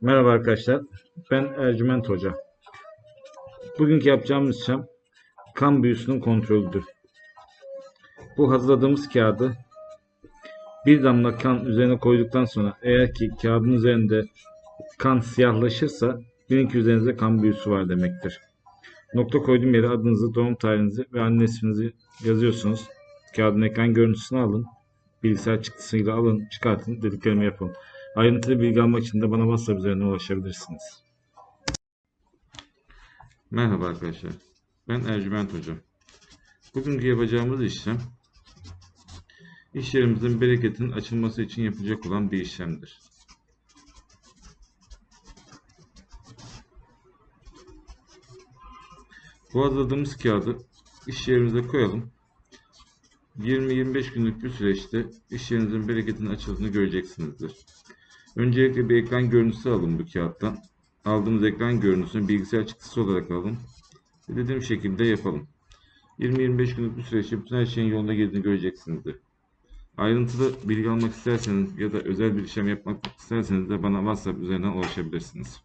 Merhaba arkadaşlar. Ben Ercüment Hoca. Bugünkü yapacağımız işlem kan büyüsünün kontrolüdür. Bu hazırladığımız kağıdı bir damla kan üzerine koyduktan sonra eğer ki kağıdın üzerinde kan siyahlaşırsa bilin ki üzerinizde kan büyüsü var demektir. Nokta koyduğum yere adınızı, doğum tarihinizi ve anne isminizi yazıyorsunuz. Kağıdın ekran görüntüsünü alın. Bilgisayar çıktısıyla alın, çıkartın, dediklerimi yapın. Ayrıntılı bilgi almak için de bana WhatsApp üzerinden ulaşabilirsiniz. Merhaba arkadaşlar. Ben Ercüment Hocam. Bugünkü yapacağımız işlem iş yerimizin bereketinin açılması için yapılacak olan bir işlemdir. Bu hazırladığımız kağıdı iş yerimize koyalım. 20-25 günlük bir süreçte iş yerinizin bereketinin açıldığını göreceksinizdir. Öncelikle bir ekran görüntüsü alın bu kağıttan. Aldığımız ekran görüntüsünü bilgisayar çıktısı olarak alın. Dediğim şekilde yapalım. 20-25 günlük bir süreçte bütün her şeyin yolunda girdiğini göreceksinizdir. Ayrıntılı bilgi almak isterseniz ya da özel bir işlem yapmak isterseniz de bana WhatsApp üzerinden ulaşabilirsiniz.